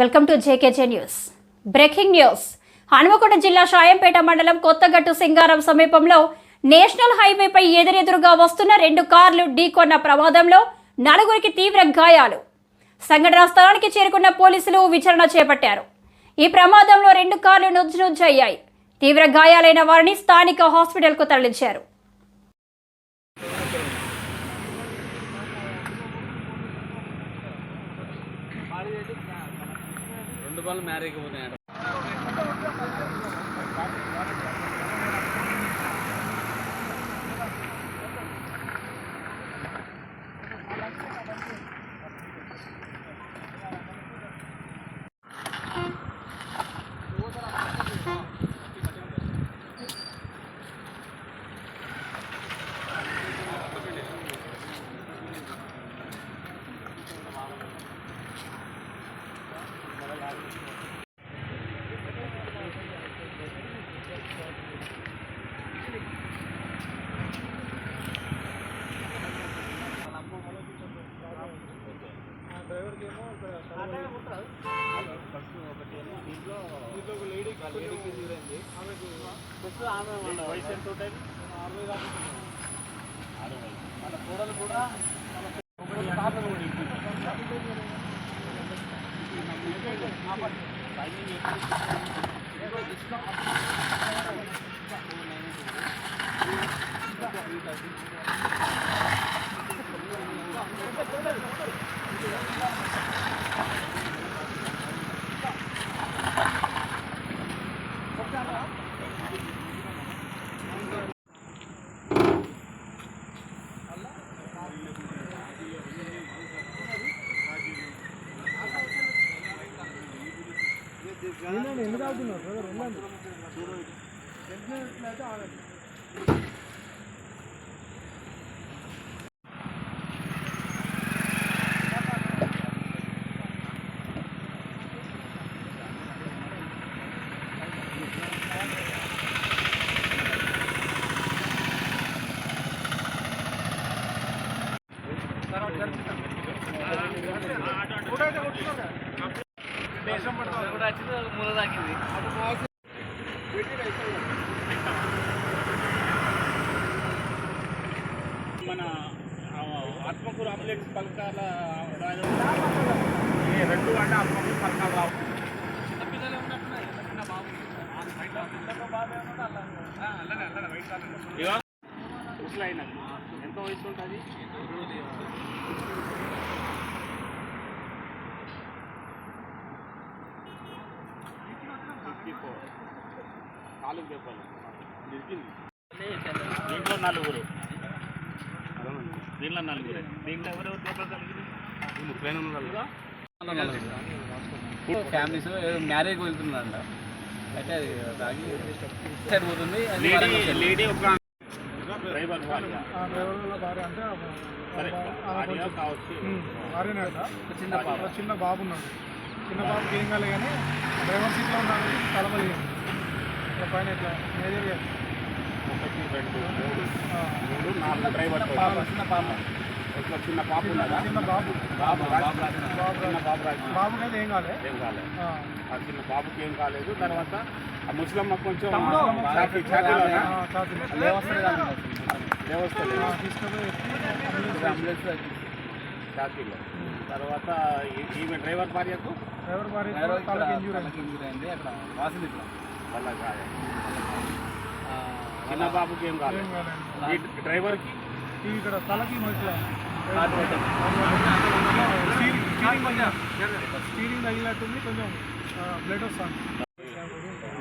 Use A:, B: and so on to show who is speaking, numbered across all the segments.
A: Welcome to JKJ news. Breaking news. Hanumakonda జిల్లా షాయంపేట మండలం కొత్తగట్టు సింగారం సమీపంలో నేషనల్ హైవేపై ఎదురెదురుగా వస్తున్న రెండు కార్లు ఢీకొన్న ప్రమాదంలో నలుగురికి తీవ్ర గాయాలు. సంఘటనా స్థలానికి చేరుకున్న పోలీసులు విచారణ చేపట్టారు. ఈ ప్రమాదంలో రెండు కార్లు నుజ్జునుజ్జయ్యాయి తీవ్ర గాయాలైన వారిని స్థానిక హాస్పిటల్కు తరలించారు. ఫుట్బాల్ మ్యారేజ్ పోయినాడు Thank you.
B: రెండు బాల్ మ్యారేజ్ పోతున్నాయి వయసు ఎంత ఉంటుంది. మన కూడలు కూడా కూడా అవుతున్నారు బ్రదర్ ఉండండి తెలిసినట్లయితే ఆగండి Gracias. వచ్చింది మూల తాకింది మన ఆ, ఆత్మకూరు అంబులెన్స్ పలకాల ఈ రెండు అంటే ఆత్మకూరు పలకాల రావు. చిన్న పిల్లలే ఉన్నట్టున్నారు చిన్న బాబు ఆ, బయట చిన్న బాబు. ఏమన్నా అలా ఆ, అలానే అలానే బయట ఇగో ముసలి అయినది ఎంత వయసు ఉంటుంది? నాలుగు దెబ్బలు దొరికింది దీంట్లో నలుగురు. దీంట్లో నలుగురే. దీంట్లో ముప్పై
C: ఫ్యామిలీస్ మ్యారేజ్ వెళ్తుందంట అయితే అది తాగి సైడ్ పోతుంది అది
B: లేడీ ఒక డ్రైవర్ భార్య.
D: అంటే
C: చిన్న
D: ఒక చిన్న బాబు ఉన్నాడు. చిన్న బాబుకి ఏం కాలే కానీ డ్రైవర్ సీట్లో ఉన్నాడు తలబడి ఇట్లా పైన ఇట్లా మేజర్
B: ఒకటి రెండు మూడు. మూడు నాలుగు డ్రైవర్
C: చిన్న పాప
B: చిన్న పాప. ఉన్నదా?
D: చిన్న బాబు.
C: బాబు బాబు
D: బాబు
B: చిన్న బాబు రాజు.
D: బాబుకి అయితే ఏం కాలే.
B: ఏం కాలేదు
D: ఆ,
B: చిన్న బాబుకి ఏం కాలేదు. తర్వాత ఆ ముసలమ్మ కొంచెం
C: అంబులెన్స్
B: ఛాతీలో తర్వాత ఈమె డ్రైవర్ భార్యకు?
D: డ్రైవర్ భార్య ఇంజూరీ
C: అయింది. అక్కడ వాసింది
B: వాళ్ళ చిన్న బాబుకి ఏం కాలేదు. డ్రైవర్కి?
D: ఇక్కడ తలకి. స్టీరింగ్ స్టీరింగ్ కొంచెం స్టీరింగ్ తగిలినట్టుంది కొంచెం బ్లడ్ వస్తుంది.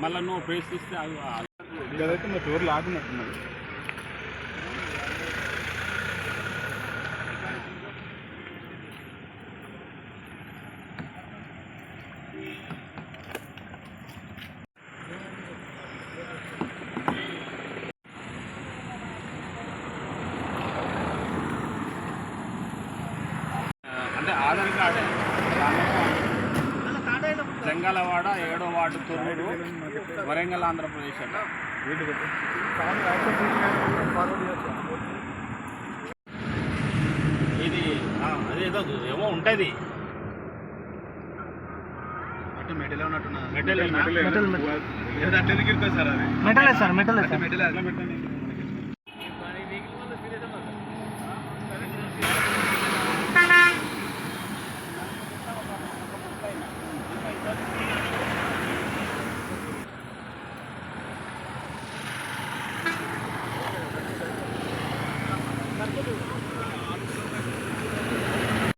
B: మళ్ళీ నువ్వు ప్రేస్ ఇస్తే ఆ-
D: ఇదైతే మా టూర్లో ఆగినట్టున్నది
B: అంటే ఆధార్ కార్డే. జంగాలవాడ ఏడో వార్డు తొర్రూరు వరంగల్ ఆంధ్రప్రదేశ్ అట. ఇది ఆ, అదేదో ఏమో ఉంటుంది.
E: మెటల్ మెటల్ మెటల్ సార్ అది.
B: మెటలే సార్ మెటలే సార్.
E: మెటల్